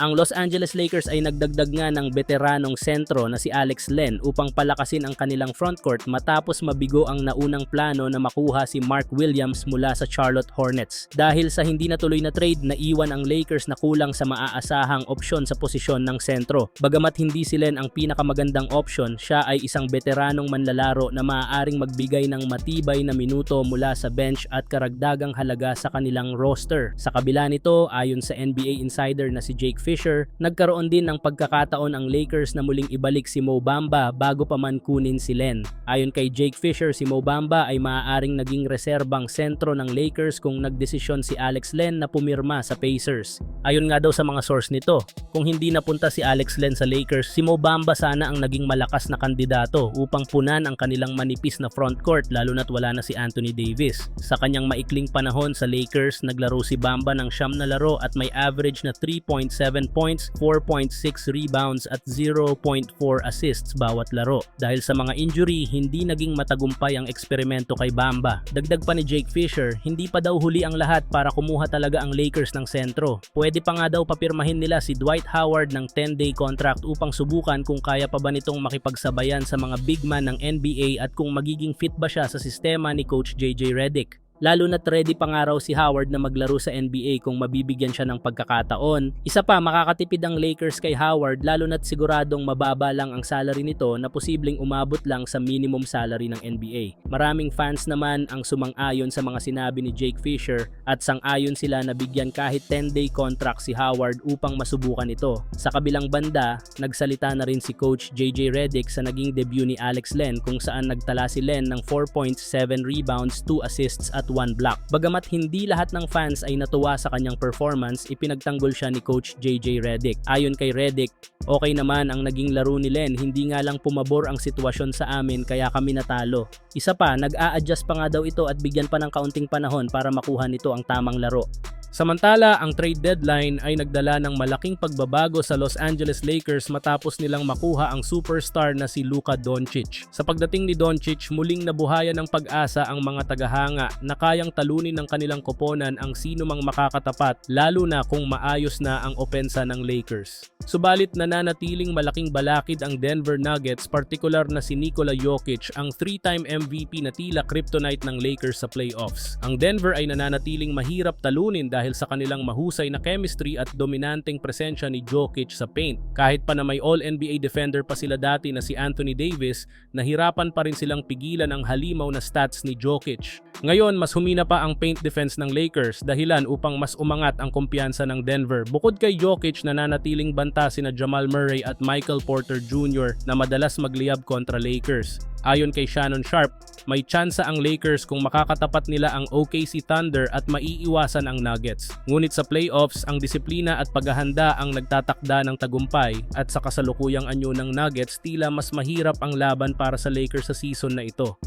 Ang Los Angeles Lakers ay nagdagdag nga ng veteranong sentro na si Alex Len upang palakasin ang kanilang frontcourt matapos mabigo ang naunang plano na makuha si Mark Williams mula sa Charlotte Hornets. Dahil sa hindi natuloy na trade, naiwan ang Lakers na kulang sa maaasahang opsyon sa posisyon ng sentro. Bagamat hindi si Len ang pinakamagandang opsyon, siya ay isang veteranong manlalaro na maaaring magbigay ng matibay na minuto mula sa bench at karagdagang halaga sa kanilang roster. Sa kabila nito, ayon sa NBA insider na si Jake Fisher, nagkaroon din ng pagkakataon ang Lakers na muling ibalik si Mo Bamba bago pa man kunin si Len. Ayon kay Jake Fisher, si Mo Bamba ay maaaring naging reserbang sentro ng Lakers kung nagdesisyon si Alex Len na pumirma sa Pacers. Ayon nga daw sa mga source nito, kung hindi napunta si Alex Len sa Lakers, si Mo Bamba sana ang naging malakas na kandidato upang punan ang kanilang manipis na frontcourt lalo na't wala na si Anthony Davis. Sa kanyang maikling panahon sa Lakers, naglaro si Bamba ng siyam na laro at may average na 3.7 points, 4.6 rebounds at 0.4 assists bawat laro. Dahil sa mga injury, hindi naging matagumpay ang eksperimento kay Bamba. Dagdag pa ni Jake Fisher, hindi pa daw huli ang lahat para kumuha talaga ang Lakers ng sentro. Pwede pa nga daw papirmahin nila si Dwight Howard ng 10-day contract upang subukan kung kaya pa ba nitong makipagsabayan sa mga big man ng NBA at kung magiging fit ba siya sa sistema ni Coach JJ Redick. Lalo na't ready pa nga raw si Howard na maglaro sa NBA kung mabibigyan siya ng pagkakataon. Isa pa, makakatipid ang Lakers kay Howard lalo na't siguradong mababa lang ang salary nito na posibleng umabot lang sa minimum salary ng NBA. Maraming fans naman ang sumang-ayon sa mga sinabi ni Jake Fisher at sang-ayon sila na bigyan kahit 10-day contract si Howard upang masubukan ito. Sa kabilang banda, nagsalita na rin si Coach JJ Redick sa naging debut ni Alex Len kung saan nagtala si Len ng 4 points, 7 rebounds, 2 assists at 1 block. Bagamat hindi lahat ng fans ay natuwa sa kanyang performance, ipinagtanggol siya ni Coach JJ Redick. Ayon kay Redick, okay naman ang naging laro ni Len, hindi nga lang pumabor ang sitwasyon sa amin kaya kami natalo. Isa pa, nag-a-adjust pa nga daw ito at bigyan pa ng kaunting panahon para makuha nito ang tamang laro. Samantala, ang trade deadline ay nagdala ng malaking pagbabago sa Los Angeles Lakers matapos nilang makuha ang superstar na si Luka Doncic. Sa pagdating ni Doncic, muling nabuhayan ng pag-asa ang mga tagahanga na kayang talunin ng kanilang koponan ang sino mang makakatapat lalo na kung maayos na ang opensa ng Lakers. Subalit nananatiling malaking balakid ang Denver Nuggets, partikular na si Nikola Jokic, ang three-time MVP na tila kryptonite ng Lakers sa playoffs. Ang Denver ay nananatiling mahirap talunin dahil sa kanilang mahusay na chemistry at dominanteng presensya ni Jokic sa paint. Kahit pa na may All-NBA defender pa sila dati na si Anthony Davis, nahirapan pa rin silang pigilan ang halimaw na stats ni Jokic. Ngayon, mas humina pa ang paint defense ng Lakers dahilan upang mas umangat ang kumpiyansa ng Denver. Bukod kay Jokic, nananatiling banta sina Jamal Murray at Michael Porter Jr. na madalas magliyab kontra Lakers. Ayon kay Shannon Sharp, may tsansa ang Lakers kung makakatapat nila ang OKC Thunder at maiiwasan ang Nuggets. Ngunit sa playoffs, ang disiplina at paghahanda ang nagtatakda ng tagumpay at sa kasalukuyang anyo ng Nuggets, tila mas mahirap ang laban para sa Lakers sa season na ito.